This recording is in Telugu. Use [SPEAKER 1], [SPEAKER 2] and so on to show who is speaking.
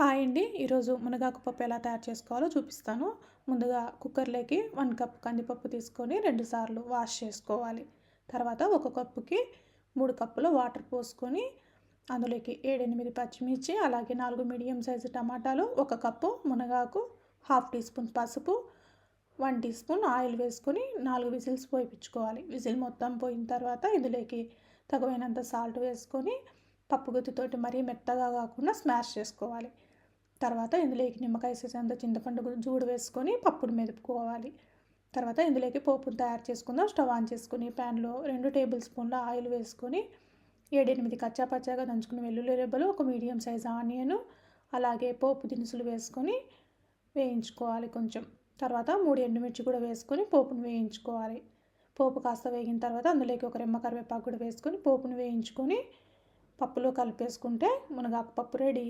[SPEAKER 1] హాయ్ అండి. ఈరోజు మునగాకు పప్పు ఎలా తయారు చేసుకోవాలో చూపిస్తాను. ముందుగా కుక్కర్లోకి వన్ కప్ కందిపప్పు తీసుకొని రెండుసార్లు వాష్ చేసుకోవాలి. తర్వాత ఒక కప్పుకి మూడు కప్పులు వాటర్ పోసుకొని అందులోకి ఏడెనిమిది పచ్చిమిర్చి అలాగే నాలుగు మీడియం సైజు టమాటాలు ఒక కప్పు మునగాకు హాఫ్ టీ స్పూన్ పసుపు వన్ టీ స్పూన్ ఆయిల్ వేసుకొని నాలుగు విజిల్స్ పోయించుకోవాలి విజిల్ మొత్తం పోయిన తర్వాత ఇందులోకి తగువైనంత సాల్ట్ వేసుకొని పప్పు గుత్తితోటి మరీ మెత్తగా కాకుండా స్మాష్ చేసుకోవాలి. తర్వాత ఇందులోకి నిమ్మకాయ సీసంత చింతపండు జూడు వేసుకొని పప్పును మెదుపుకోవాలి. తర్వాత ఇందులోకి పోపును తయారు చేసుకుందాం. స్టవ్ ఆన్ చేసుకుని ప్యాన్లో రెండు టేబుల్ స్పూన్ల ఆయిల్ వేసుకొని ఏడెనిమిది కచ్చా పచ్చాగా దంచుకుని వెల్లుల్లి రెబ్బలు ఒక మీడియం సైజ్ ఆనియన్ అలాగే పోపు దినుసులు వేసుకొని వేయించుకోవాలి కొంచెం. తర్వాత మూడు ఎండుమిర్చి కూడా వేసుకొని పోపును వేయించుకోవాలి. పోపు కాస్త వేగిన తర్వాత అందులోకి ఒక రెమ్మ కరివేపాకు కూడా వేసుకొని పోపును వేయించుకొని పప్పులో కలిపేసుకుంటే మునగాకు పప్పు రెడీ.